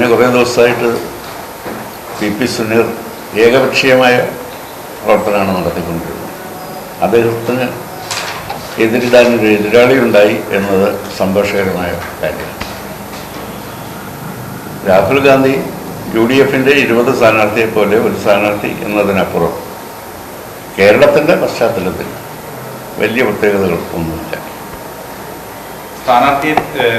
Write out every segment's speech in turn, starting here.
കഴിഞ്ഞ കുറേ ദിവസമായിട്ട് പി പി സുനീർ ഏകപക്ഷീയമായ പ്രവർത്തനമാണ് നടത്തിക്കൊണ്ടിരുന്നത്. അദ്ദേഹത്തിന് എതിരിടാൻ ഒരു എതിരാളി ഉണ്ടായി എന്നത് സന്തോഷകരമായ കാര്യമാണ്. രാഹുൽ ഗാന്ധി യു ഡി എഫിന്റെ ഇരുപത് സ്ഥാനാർത്ഥിയെ പോലെ ഒരു സ്ഥാനാർത്ഥി എന്നതിനപ്പുറം കേരളത്തിന്റെ പശ്ചാത്തലത്തിൽ വലിയ പ്രത്യേകതകൾ ഒന്നുമില്ല സ്ഥാനാർത്ഥിയെ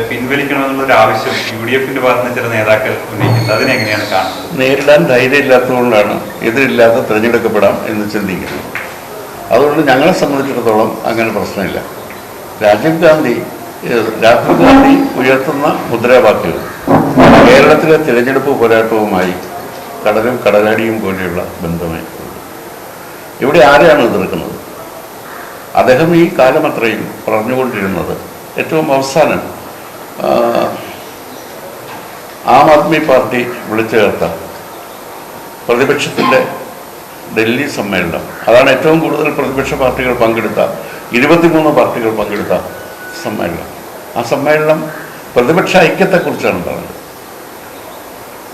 പിൻവലിക്കണമെന്നുള്ളൊരു ആവശ്യം യു ഡി എഫിന്റെ ഭാഗത്ത് നിന്ന് ചില നേതാക്കൾ ഉന്നയിക്കുന്നത് അതിനെങ്ങനെയാണ് കാണുന്നത്? നേരിടാൻ ധൈര്യമില്ലാത്തതുകൊണ്ടാണ് എതിരില്ലാത്ത തിരഞ്ഞെടുക്കപ്പെടാം എന്ന് ചിന്തിക്കുന്നത്. അതുകൊണ്ട് ഞങ്ങളെ സംബന്ധിച്ചിടത്തോളം അങ്ങനെ പ്രശ്നമില്ല. രാജീവ് ഗാന്ധി രാഹുൽ ഗാന്ധി ഉയർത്തുന്ന മുദ്രാവാക്യം കേരളത്തിലെ തിരഞ്ഞെടുപ്പ് പോരാട്ടവുമായി കടലും കടലാടിയും പോലെയുള്ള ബന്ധമായി. ഇവിടെ ആരെയാണ് എതിർക്കുന്നത്? അദ്ദേഹം ഈ കാലം അത്രയും പറഞ്ഞുകൊണ്ടിരുന്നത് ഏറ്റവും അവസാനം ആം ആദ്മി പാർട്ടി വിളിച്ചു ചേർത്ത പ്രതിപക്ഷത്തിന്റെ ഡൽഹി സമ്മേളനം. അതാണ് ഏറ്റവും കൂടുതൽ പ്രതിപക്ഷ പാർട്ടികൾ പങ്കെടുത്ത ഇരുപത്തിമൂന്ന് പാർട്ടികൾ പങ്കെടുത്ത സമ്മേളനം. ആ സമ്മേളനം പ്രതിപക്ഷ ഐക്യത്തെക്കുറിച്ചാണ് പറഞ്ഞത്.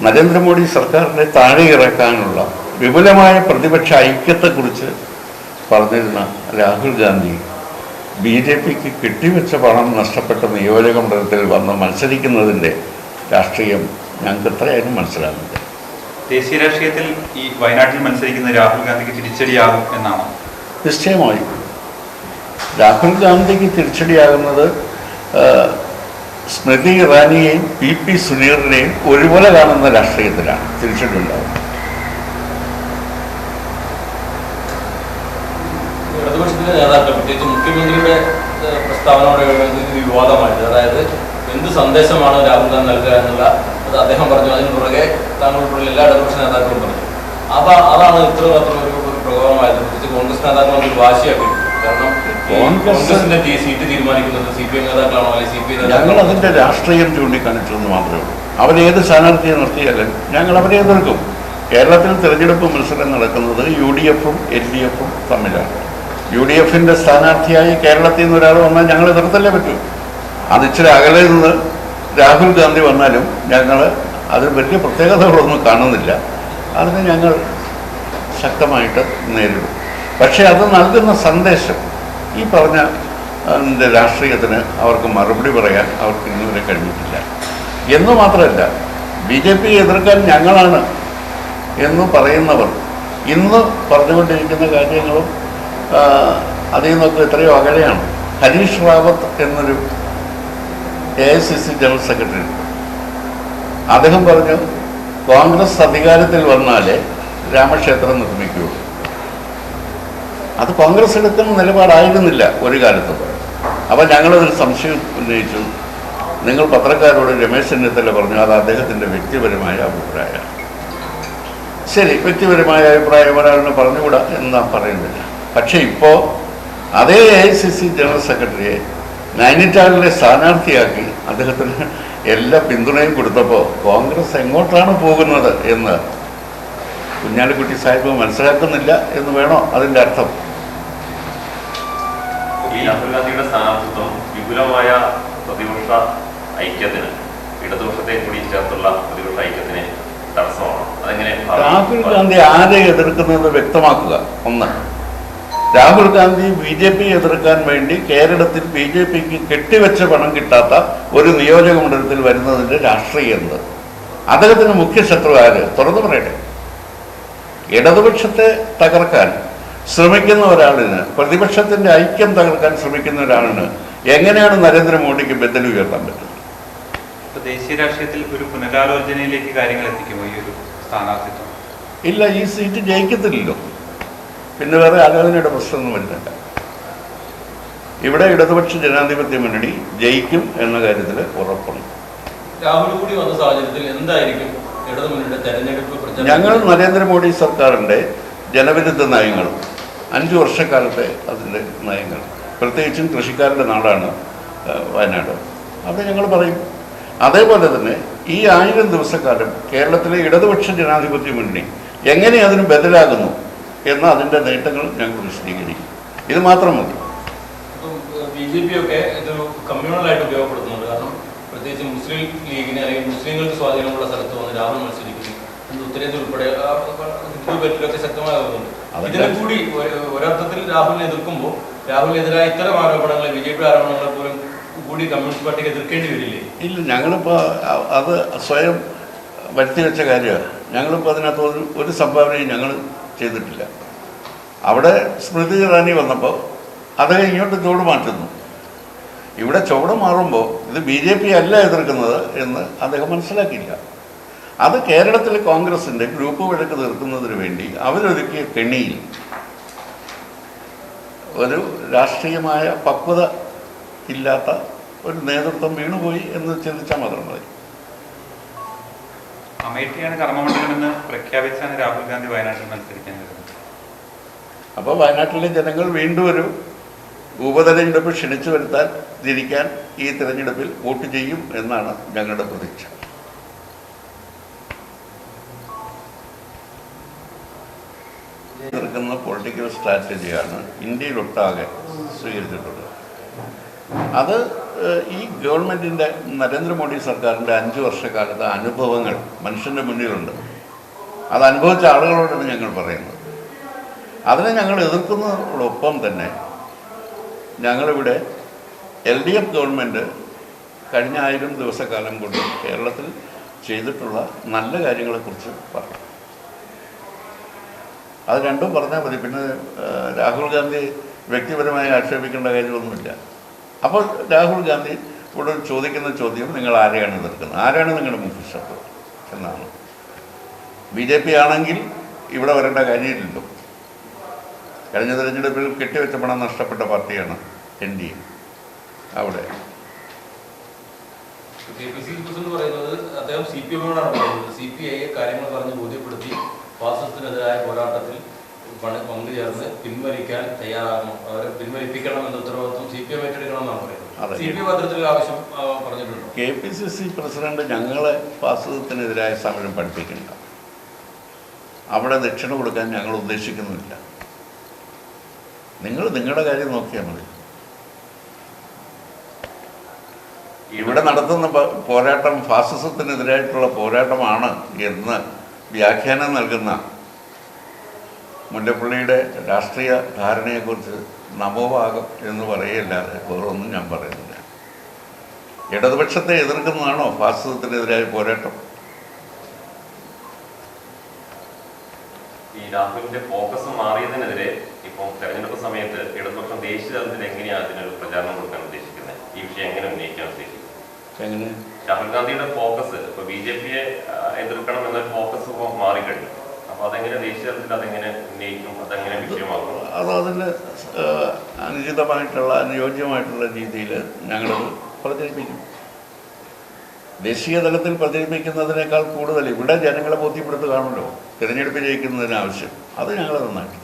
നരേന്ദ്രമോദി സർക്കാരിനെ താഴെ ഇറക്കാനുള്ള വിപുലമായ പ്രതിപക്ഷ ഐക്യത്തെക്കുറിച്ച് പറഞ്ഞിരുന്ന രാഹുൽ ഗാന്ധി ബി ജെ പിക്ക് കെട്ടിവെച്ച പണം നഷ്ടപ്പെട്ട നിയോജക മണ്ഡലത്തിൽ വന്ന് മത്സരിക്കുന്നതിന്റെ രാഷ്ട്രീയം ഞങ്ങൾക്ക് എത്രയായാലും മനസ്സിലാകുന്നില്ല. ദേശീയ രാഷ്ട്രീയത്തിൽ ഈ വയനാട്ടിൽ മത്സരിക്കുന്ന രാഹുൽ ഗാന്ധിക്ക് തിരിച്ചടിയാകും എന്നാണ്? നിശ്ചയമായി. രാഹുൽ ഗാന്ധിക്ക് തിരിച്ചടിയാകുന്നത് സ്മൃതി ഇറാനിയെയും പി പി സുനീറിനെയും ഒരുപോലെ കാണുന്ന രാഷ്ട്രീയത്തിലാണ് തിരിച്ചടി ഉണ്ടാകുന്നത് ഇടതുപക്ഷത്തിലെ നേതാക്കൾ മുഖ്യമന്ത്രിയുടെ പ്രസ്താവനയോടെ ഇത് വിവാദമായിട്ട് അതായത് എന്ത് സന്ദേശമാണ് രാഹുൽ ഗാന്ധി നൽകുക എന്നുള്ള അത് അദ്ദേഹം പറഞ്ഞു. അതിന് പുറകെ താങ്കൾ ഉൾപ്പെടെ എല്ലാ ഇടതുപക്ഷ നേതാക്കളും പറഞ്ഞു. അപ്പൊ അതാണ് ഇത്ര മാത്രം ഒരു പ്രകോപമായത് പ്രത്യേകിച്ച് കോൺഗ്രസ് നേതാക്കൾ ഒരു വാശിയാക്കി. കാരണം കോൺഗ്രസിന്റെ സീറ്റ് തീരുമാനിക്കുന്നത് സി പി എം നേതാക്കളാണോ അല്ലെങ്കിൽ സി പി ഐ ഞങ്ങൾ അതിന്റെ രാഷ്ട്രീയം ചൂണ്ടിക്കാണിച്ചതെന്ന് മാത്രമേ ഉള്ളൂ. അവരേത് സ്ഥാനാർത്ഥിയെ നിർത്തിയാലും ഞങ്ങൾ അവരെ എതിർക്കും. കേരളത്തിൽ തിരഞ്ഞെടുപ്പ് മത്സരം നടക്കുന്നത് യു ഡി എഫും എൽ ഡി എഫും തമ്മിലാണ്. യു ഡി എഫിന്റെ സ്ഥാനാർത്ഥിയായി കേരളത്തിൽ നിന്ന് ഒരാൾ വന്നാൽ ഞങ്ങൾ നിർത്തല്ലേ പറ്റൂ. അത് ഇച്ചിരി അകലെ നിന്ന് രാഹുൽ ഗാന്ധി വന്നാലും ഞങ്ങൾ അതിൽ വലിയ പ്രത്യേകതകളൊന്നും കാണുന്നില്ല. അതിന് ഞങ്ങൾ ശക്തമായിട്ട് നേരിടും. പക്ഷേ അത് നൽകുന്ന സന്ദേശം ഈ പറഞ്ഞ രാഷ്ട്രീയത്തിന് അവർക്ക് മറുപടി പറയാൻ അവർക്ക് ഇന്നുവരെ കഴിഞ്ഞിട്ടില്ല. എന്ന് മാത്രമല്ല ബി ജെ പി എതിർക്കാൻ ഞങ്ങളാണ് എന്ന് പറയുന്നവർ ഇന്ന് പറഞ്ഞുകൊണ്ടിരിക്കുന്ന കാര്യങ്ങളും അതിൽ നിന്നൊക്കെ എത്രയോ അകലെയാണ്. ഹരീഷ് റാവത്ത് എന്നൊരു A I C C general secretary അദ്ദേഹം പറഞ്ഞു കോൺഗ്രസ് അധികാരത്തിൽ വന്നാലേ രാമക്ഷേത്രം നിർമ്മിക്കൂ. അത് കോൺഗ്രസ് എടുക്കുന്ന നിലപാടായിരുന്നില്ല ഒരു കാലത്തും. അപ്പം ഞങ്ങളതിൽ സംശയം ഉന്നയിച്ചു. നിങ്ങൾ പത്രക്കാരോട് രമേശ് ചെന്നിത്തല പറഞ്ഞു അത് അദ്ദേഹത്തിന്റെ വ്യക്തിപരമായ അഭിപ്രായമാണ്. ശരി വ്യക്തിപരമായ അഭിപ്രായം ഒരാളിനെ പറഞ്ഞുകൂടാ എന്ന് നാം പറയുന്നില്ല പക്ഷേ ഇപ്പോൾ അതേ A I C C general സെക്രട്ടറിയെ നൈനിറ്റാളിലെ സ്ഥാനാർത്ഥിയാക്കി അദ്ദേഹത്തിന് എല്ലാ പിന്തുണയും കൊടുത്തപ്പോൾ കോൺഗ്രസ് എങ്ങോട്ടാണ് പോകുന്നത് എന്ന് കുഞ്ഞാലിക്കുട്ടി സാഹിബ് മനസ്സിലാക്കുന്നില്ല എന്ന് വേണോ അതിന്റെ അർത്ഥം? ഈ രാഹുൽ ഗാന്ധിയുടെ സ്ഥാനാർത്ഥിത്വം വിപുലമായ പ്രതിപക്ഷ ഐക്യത്തിന് ഇടതുപക്ഷത്തെ കൂടി ചേർത്തുള്ള പ്രതിപക്ഷ ഐക്യത്തിന് തടസ്സമാണ്. അതെങ്ങനെ രാഹുൽ ഗാന്ധി ആരെ എതിർക്കുന്നത് വ്യക്തമാക്കുക ഒന്ന്. Rahul Gandhi B J P എതിർക്കാൻ വേണ്ടി കേരളത്തിൽ ബി ജെ പിക്ക് കെട്ടിവെച്ച പണം കിട്ടാത്ത ഒരു നിയോജക മണ്ഡലത്തിൽ വരുന്നതിന്റെ രാഷ്ട്രീയം എന്ത്? അദ്ദേഹത്തിന് മുഖ്യ ശത്രു ആര്? തുറന്നു പറയട്ടെ. ഇടതുപക്ഷത്തെ തകർക്കാൻ ശ്രമിക്കുന്ന ഒരാളിന് പ്രതിപക്ഷത്തിന്റെ ഐക്യം തകർക്കാൻ ശ്രമിക്കുന്ന ഒരാളിന് എങ്ങനെയാണ് നരേന്ദ്രമോദിക്ക് ബദൽ ഉയർത്താൻ പറ്റുന്നത്? ദേശീയ രാഷ്ട്രീയത്തിൽ ഒരു പുനരാലോചനയിലേക്ക് കാര്യങ്ങൾ എത്തിക്കുമോ ഈ ഒരു സ്ഥാനാർത്ഥിത്വം? ഇല്ല ഈ സീറ്റ് ജയിക്കത്തില്ലല്ലോ. പിന്നെ വേറെ ആലോചനയുടെ പ്രശ്നമൊന്നും വരുന്നില്ല ഇവിടെ ഇടതുപക്ഷ ജനാധിപത്യ മുന്നണി ജയിക്കും എന്ന കാര്യത്തിൽ ഉറപ്പാണ് രാഹുൽ കൂടി വന്ന സാഹചര്യത്തിൽ എന്തായിരിക്കും ഞങ്ങൾ നരേന്ദ്രമോദി സർക്കാരിന്റെ ജനവിരുദ്ധ നയങ്ങൾ അഞ്ച് വർഷക്കാലത്തെ അതിന്റെ നയങ്ങൾ പ്രത്യേകിച്ചും കൃഷിക്കാരുടെ നാടാണ് വയനാട്. അത് ഞങ്ങൾ പറയും. അതേപോലെ തന്നെ ഈ ആയിരം ദിവസക്കാലം കേരളത്തിലെ ഇടതുപക്ഷ ജനാധിപത്യ മുന്നണി എങ്ങനെ അതിന് ബദലാകുന്നു? എന്ന അതിന്റെ നേട്ടങ്ങൾ ഞങ്ങൾ വിശദീകരിക്കും ഇത് മാത്രം മതി. ബി ജെ പി ഒക്കെ ഇത് കമ്മ്യൂണലായിട്ട് ഉപയോഗപ്പെടുത്തുന്നുണ്ട്. കാരണം പ്രത്യേകിച്ച് മുസ്ലിം മുസ്ലിം ലീഗിന് അല്ലെങ്കിൽ മുസ്ലിങ്ങൾക്ക് സ്വാധീനമുള്ള സ്ഥലത്ത് വന്ന് രാഹുൽ മത്സരിക്കുന്നു. ഇന്ന് ഉത്തരേന്ത്യ ഉൾപ്പെടെ ആ, ഹിന്ദു ബെൽറ്റിലൊക്കെ ശക്തമായ വരുന്നുണ്ട് അതൊക്കെ- കൂടി ഒരു- ഒരർത്ഥത്തിൽ രാഹുലിനെ എതിർക്കുമ്പോൾ രാഹുലിനെതിരായ ഇത്തരം ആരോപണങ്ങൾ ബി ജെ പി ആരോപണങ്ങളെ പോലും കൂടി കമ്മ്യൂണിസ്റ്റ് പാർട്ടിക്ക് എതിർക്കേണ്ടി വരില്ലേ? ഇല്ല ഞങ്ങളിപ്പോൾ അത് സ്വയം വരുത്തി വെച്ച കാര്യമാണ്. ഞങ്ങളിപ്പോൾ അതിനകത്ത് ഒരു സംഭാവനയും ഞങ്ങൾ ചെയ്തിട്ടില്ല. അവിടെ സ്മൃതി ഇറാനി വന്നപ്പോൾ അദ്ദേഹം ഇങ്ങോട്ട് ചുവട് മാറ്റുന്നു. ഇവിടെ ചുവട് മാറുമ്പോൾ ഇത് ബി ജെ പി അല്ല എതിർക്കുന്നത് എന്ന് അദ്ദേഹം മനസ്സിലാക്കിയില്ല. അത് കേരളത്തിൽ കോൺഗ്രസിന്റെ ഗ്രൂപ്പ് വഴക്ക് തീർക്കുന്നതിന് വേണ്ടി അവരൊരുക്കിയ കെണിയിൽ ഒരു രാഷ്ട്രീയമായ പക്വത ഇല്ലാത്ത ഒരു നേതൃത്വം വീണുപോയി എന്ന് ചിന്തിച്ചാൽ മാത്രം മതി. അമേഠിയാണ് കർമ്മമണ്ഡലമെന്ന് പ്രഖ്യാപിച്ചാണ് രാഹുൽ ഗാന്ധി വയനാട്ടിൽ മത്സരിക്കാൻ വരുന്നത്. അപ്പോൾ വയനാട്ടിലെ ജനങ്ങൾ വീണ്ടും ഒരു ഉപതെരഞ്ഞെടുപ്പ് ക്ഷണിച്ചു വരുത്താൻ തിരിക്കാൻ ഈ തിരഞ്ഞെടുപ്പിൽ വോട്ട് ചെയ്യും എന്നാണ് ഞങ്ങളുടെ പ്രതീക്ഷ. നിൽക്കുന്ന പൊളിറ്റിക്കൽ സ്ട്രാറ്റജിയാണ് ഇന്ത്യയിലൊട്ടാകെ സ്വീകരിച്ചിട്ടുള്ളത്. അത് ഈ ഗവൺമെന്റിന്റെ നരേന്ദ്രമോദി സർക്കാരിന്റെ അഞ്ച് വർഷക്കാലത്തെ അനുഭവങ്ങൾ മനുഷ്യന്റെ മുന്നിലുണ്ട്. അത് അനുഭവിച്ച ആളുകളോടാണ് ഞങ്ങൾ പറയുന്നത്. അതിനെ ഞങ്ങൾ എതിർക്കുന്നതോടൊപ്പം തന്നെ ഞങ്ങളിവിടെ എൽ ഡി എഫ് ഗവൺമെന്റ് കഴിഞ്ഞ ആയിരം ദിവസക്കാലം കൊണ്ട് കേരളത്തിൽ ചെയ്തിട്ടുള്ള നല്ല കാര്യങ്ങളെക്കുറിച്ച് പറഞ്ഞു. അത് രണ്ടും പറഞ്ഞാൽ മതി. പിന്നെ രാഹുൽ ഗാന്ധി വ്യക്തിപരമായി ആക്ഷേപിക്കേണ്ട കാര്യമൊന്നുമില്ല. അപ്പോൾ രാഹുൽ ഗാന്ധി ഇവിടെ ചോദിക്കുന്ന ചോദ്യം നിങ്ങൾ ആരെയാണ് എതിർക്കുന്നത്? ആരാണ് നിങ്ങളുടെ മുഖ്യ ശത്രു എന്നാണ്. ബി ജെ പി ആണെങ്കിൽ ഇവിടെ വരേണ്ട കാര്യമില്ലല്ലോ. കഴിഞ്ഞ തെരഞ്ഞെടുപ്പിൽ കെട്ടിവെച്ച പണം നഷ്ടപ്പെട്ട പാർട്ടിയാണ് എൻ ഡി എ. അവിടെ. സി പ്രസിഡന്റ് പറയുന്നത് പി ഐയെ കാര്യങ്ങൾ പറഞ്ഞ് ബോധ്യപ്പെടുത്തി ഫാസിസത്തിനെതിരായ പോരാട്ടത്തിൽ പണി പങ്കുചേർന്ന് പിൻവലിക്കാൻ തയ്യാറാകണം. അവരെ പിൻവലിപ്പിക്കണം എന്ന ഉത്തരവാദിത്വം സി പി എം ഏറ്റെടുക്കണം പറയുന്നത്. സി പി എം ആവശ്യം പറഞ്ഞിട്ടുണ്ട്. K P C C president ഞങ്ങളെ ഫാസിസത്തിനെതിരായ സമരം പഠിപ്പിക്കണ്ട അവിടെ ദക്ഷിണ കൊടുക്കാൻ ഞങ്ങൾ ഉദ്ദേശിക്കുന്നില്ല നിങ്ങൾ നിങ്ങളുടെ കാര്യം നോക്കിയാൽ മതി. ഇവിടെ നടത്തുന്ന പോരാട്ടം ഫാസിസത്തിനെതിരായിട്ടുള്ള പോരാട്ടമാണ് എന്ന് വ്യാഖ്യാനം നൽകുന്ന മുല്ലപ്പള്ളിയുടെ രാഷ്ട്രീയ ധാരണയെക്കുറിച്ച് നമോഭാഗം എന്ന് പറയല്ലാതെ വേറൊന്നും ഞാൻ പറയുന്നില്ല. ഇടതുപക്ഷത്തെ എതിർക്കുന്നതാണോ ഫാസിസത്തിനെതിരായ പോരാട്ടം? ഈ രാഹുലിന്റെ ഫോക്കസ് മാറിയതിനെതിരെ ഇപ്പം തെരഞ്ഞെടുപ്പ് സമയത്ത് ഇടതുപക്ഷം ദേശീയ തലത്തിൽ എങ്ങനെയാണ് അതിനൊരു പ്രചാരണം കൊടുക്കാൻ ഉദ്ദേശിക്കുന്നത്? ഈ വിഷയം എങ്ങനെ ഉന്നയിക്കാൻ ഉദ്ദേശിക്കുന്നത് രാഹുൽ ഗാന്ധിയുടെ ഫോക്കസ് ഇപ്പൊ ബി ജെ പിയെ എതിർക്കണം എന്നൊരു ഫോക്കസ് ഇപ്പോൾ മാറിക്കഴിഞ്ഞു. അതെങ്ങനെ അതെങ്ങനെ ഉന്നയിക്കും? അതെങ്ങനെ വിഷയമാക്കും അത് അതിന് അനുചിതമായിട്ടുള്ള അനുയോജ്യമായിട്ടുള്ള രീതിയിൽ ഞങ്ങൾ പ്രചരിപ്പിക്കും. ദേശീയ തലത്തിൽ പ്രചരിപ്പിക്കുന്നതിനേക്കാൾ കൂടുതൽ ഇവിടെ ജനങ്ങളെ ബോധ്യപ്പെടുത്തുകയാണല്ലോ. തിരഞ്ഞെടുപ്പ് ജയിക്കുന്നതിന് ആവശ്യം അത് ഞങ്ങൾ നന്നായിട്ട് ചെയ്യും.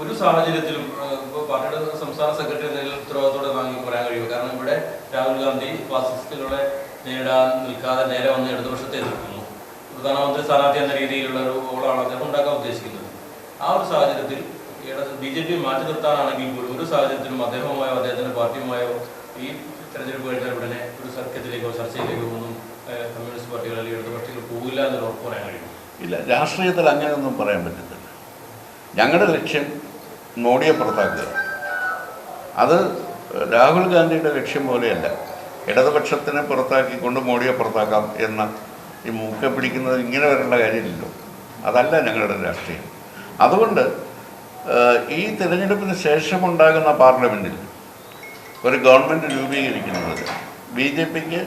ഒരു സാഹചര്യത്തിലും ഇപ്പോൾ പാർട്ടിയുടെ സംസ്ഥാന സെക്രട്ടറി നിലയിൽ ഉത്തരവാദിത്തോടെ വാങ്ങി പറയാൻ കഴിയും കാരണം ഇവിടെ രാഹുൽ ഗാന്ധി ഫാസിസ്റ്റുകളെ നേരിടാൻ നിൽക്കാതെ നേരെ വന്ന് ഇടതുപക്ഷത്തെ എതിർക്കുന്നു പ്രധാനമന്ത്രി സ്ഥാനാർത്ഥി എന്ന രീതിയിലുള്ള ഒരു ഓളാണ് അദ്ദേഹം ഉണ്ടാക്കാൻ ഉദ്ദേശിക്കുന്നത്. ആ ഒരു സാഹചര്യത്തിൽ ബി ജെ പി മാറ്റി നിർത്താനാണെങ്കിൽ പോലും ഒരു സാഹചര്യത്തിലും അദ്ദേഹവുമായോ അദ്ദേഹത്തിന്റെ പാർട്ടിയുമായോ ഈ തെരഞ്ഞെടുപ്പ് കഴിഞ്ഞാൽ ഉടനെ ഒരു സഖ്യത്തിലേക്കോ ചർച്ചയിലേക്കോ ഒന്നും കമ്മ്യൂണിസ്റ്റ് പാർട്ടികൾ അല്ലെങ്കിൽ ഇടതുപക്ഷികൾ പോകില്ല എന്നൊരു ഉറപ്പ് പറയാൻ കഴിയും. ഇല്ല രാഷ്ട്രീയത്തിൽ അങ്ങനെയൊന്നും പറയാൻ പറ്റത്തില്ല. ഞങ്ങളുടെ ലക്ഷ്യം മോഡിയെ പുറത്താക്കുക. അത് രാഹുൽ ഗാന്ധിയുടെ ലക്ഷ്യം പോലെയല്ല. ഇടതുപക്ഷത്തിനെ പുറത്താക്കിക്കൊണ്ട് മോഡിയെ പുറത്താക്കാം എന്ന ഈ മൂക്കെ പിടിക്കുന്നത് ഇങ്ങനെ വരേണ്ട കാര്യമില്ലല്ലോ. അതല്ല ഞങ്ങളുടെ രാഷ്ട്രീയം. അതുകൊണ്ട് ഈ തിരഞ്ഞെടുപ്പിന് ശേഷമുണ്ടാകുന്ന പാർലമെന്റിൽ ഒരു ഗവൺമെന്റ് രൂപീകരിക്കുന്നത് ബി ജെ പിക്ക്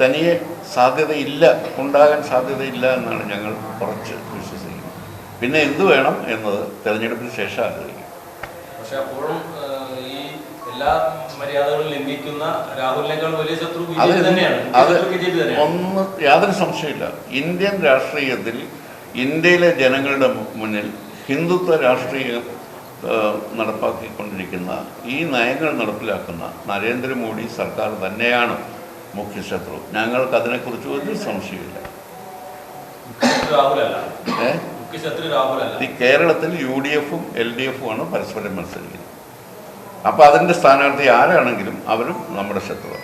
തനിയെ സാധ്യതയില്ല ഉണ്ടാകാൻ സാധ്യതയില്ല എന്നാണ് ഞങ്ങൾ കുറച്ച് വിശ്വസിക്കുന്നത്. പിന്നെ എന്തു വേണം എന്നത് തിരഞ്ഞെടുപ്പിന് ശേഷം ആഗ്രഹിക്കും പക്ഷേ അപ്പോഴും എല്ലാ മര്യാദകളും ലംഘിക്കുന്ന രാഹുലിനേക്കാൾ വലിയ ശത്രു തന്നെയാണ്. ഒന്ന് യാതൊരു സംശയമില്ല ഇന്ത്യൻ രാഷ്ട്രീയത്തിൽ ഇന്ത്യയിലെ ജനങ്ങളുടെ മുന്നിൽ ഹിന്ദുത്വ രാഷ്ട്രീയം നടപ്പാക്കിക്കൊണ്ടിരിക്കുന്ന ഈ നയങ്ങൾ നടപ്പിലാക്കുന്ന നരേന്ദ്രമോദി സർക്കാർ തന്നെയാണ് മുഖ്യ ശത്രു. ഞങ്ങൾക്ക് അതിനെക്കുറിച്ച് ഒരു സംശയമില്ല കേരളത്തിൽ യു ഡി എഫും എൽ ഡി എഫും ആണ് പരസ്പരം മത്സരിക്കുന്നത്. അപ്പോൾ അതിന്റെ സ്ഥാനാർത്ഥി ആരാണെങ്കിലും അവരും നമ്മുടെ ശത്രു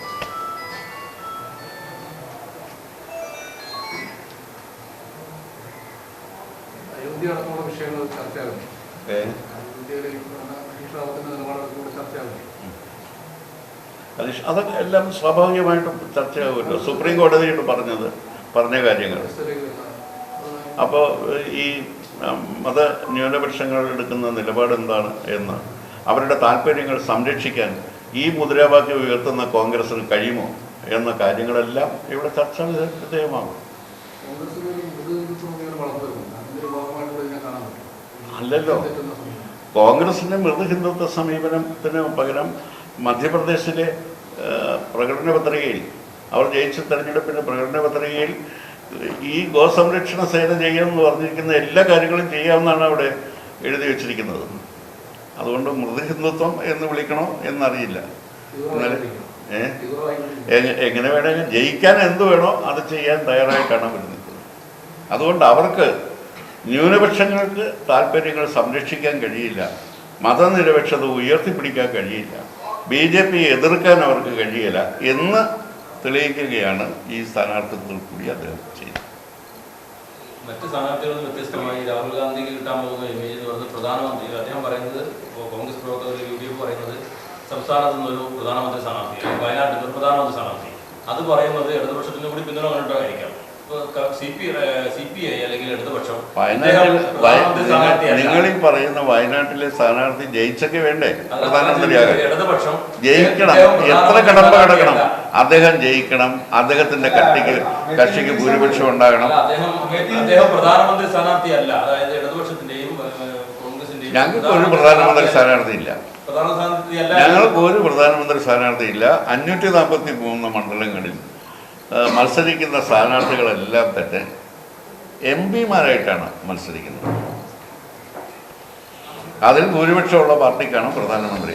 അതൊക്കെ എല്ലാം സ്വാഭാവികമായിട്ടും ചർച്ചയാകുമല്ലോ. സുപ്രീം കോടതിയോട് പറഞ്ഞത് പറഞ്ഞ കാര്യങ്ങൾ. അപ്പോൾ ഈ മത ന്യൂനപക്ഷങ്ങൾ എടുക്കുന്ന നിലപാട് എന്താണ് എന്ന് അവരുടെ താല്പര്യങ്ങൾ സംരക്ഷിക്കാൻ ഈ മുദ്രാവാക്യം ഉയർത്തുന്ന കോൺഗ്രസിന് കഴിയുമോ എന്ന കാര്യങ്ങളെല്ലാം ഇവിടെ ചർച്ച വിധ- വിധേയമാകും മൃദുഹിന്ദുത്വം അല്ലല്ലോ. കോൺഗ്രസിന്റെ മൃദു ഹിന്ദുത്വ സമീപനത്തിന് പകരം മധ്യപ്രദേശിലെ പ്രകടന പത്രികയിൽ അവർ ജയിച്ച തെരഞ്ഞെടുപ്പിന്റെ പ്രകടന പത്രികയിൽ ഈ ഗോസംരക്ഷണ സേന എന്ന് പറഞ്ഞിരിക്കുന്ന എല്ലാ കാര്യങ്ങളും ചെയ്യാമെന്നാണ് അവിടെ എഴുതി വച്ചിരിക്കുന്നത്. അതുകൊണ്ട് മൃതഹിന്ദുത്വം എന്ന് വിളിക്കണോ എന്നറിയില്ല. എങ്ങനെ വേണമെങ്കിലും ജയിക്കാൻ എന്ത് വേണോ അത് ചെയ്യാൻ തയ്യാറായിട്ടാണ് അവർ നിൽക്കുന്നത് അതുകൊണ്ട് അവർക്ക് ന്യൂനപക്ഷങ്ങൾക്ക് താല്പര്യങ്ങൾ സംരക്ഷിക്കാൻ കഴിയില്ല. മതനിരപേക്ഷത ഉയർത്തിപ്പിടിക്കാൻ കഴിയില്ല. ബി ജെ പി എതിർക്കാൻ അവർക്ക് കഴിയില്ല എന്ന് തെളിയിക്കുകയാണ് ഈ സ്ഥാനാർത്ഥിത്വത്തിൽ കൂടി അദ്ദേഹം ചെയ്യുന്നത്. മറ്റ് സ്ഥാനാർത്ഥികളിൽ നിന്ന് വ്യത്യസ്തമായി രാഹുൽ ഗാന്ധിക്ക് കിട്ടാൻ പോകുന്ന ഇമേജ് എന്ന് പറയുന്നത് പ്രധാനമന്ത്രി അദ്ദേഹം പറയുന്നത് ഇപ്പോൾ കോൺഗ്രസ് പ്രവർത്തകർ യു ഡി എഫ് പറയുന്നത് സംസ്ഥാനത്ത് നിന്നൊരു പ്രധാനമന്ത്രി സ്ഥാനാർത്ഥി അല്ലെങ്കിൽ വയനാട്ടിൽ നിന്ന് ഒരു പ്രധാനമന്ത്രി സ്ഥാനാർത്ഥി അത് പറയുന്നത് ഇടതുപക്ഷത്തിന് കൂടി പിന്തുണ കണ്ടിട്ടായിരിക്കാം വയനാട്ടിൽ. നിങ്ങൾ ഈ പറയുന്ന വയനാട്ടിലെ സ്ഥാനാർത്ഥി ജയിച്ചൊക്കെ വേണ്ടേ? പ്രധാനമന്ത്രിയാകും പ്രധാനമന്ത്രിയാകാൻ. ജയിക്കണം. എത്ര കടമ്പ കിടക്കണം? അദ്ദേഹം ജയിക്കണം. അദ്ദേഹത്തിന്റെ കട്ടിക്ക് കക്ഷിക്ക് ഭൂരിപക്ഷം ഉണ്ടാകണം. പ്രധാനമന്ത്രി സ്ഥാനാർത്ഥിയല്ല. അതായത് ഇടതുപക്ഷത്തിന്റെയും ഞങ്ങൾക്ക് ഒരു പ്രധാനമന്ത്രി സ്ഥാനാർത്ഥി ഇല്ല ഞങ്ങൾക്ക് ഒരു പ്രധാനമന്ത്രി സ്ഥാനാർത്ഥി ഇല്ല അഞ്ഞൂറ്റി നാൽപ്പത്തി മൂന്ന് മണ്ഡലങ്ങളിൽ മത്സരിക്കുന്ന സ്ഥാനാർത്ഥികളെല്ലാം തന്നെ എം പിമാരായിട്ടാണ് മത്സരിക്കുന്നത്. അതിൽ ഭൂരിപക്ഷമുള്ള പാർട്ടിക്കാണ് പ്രധാനമന്ത്രി.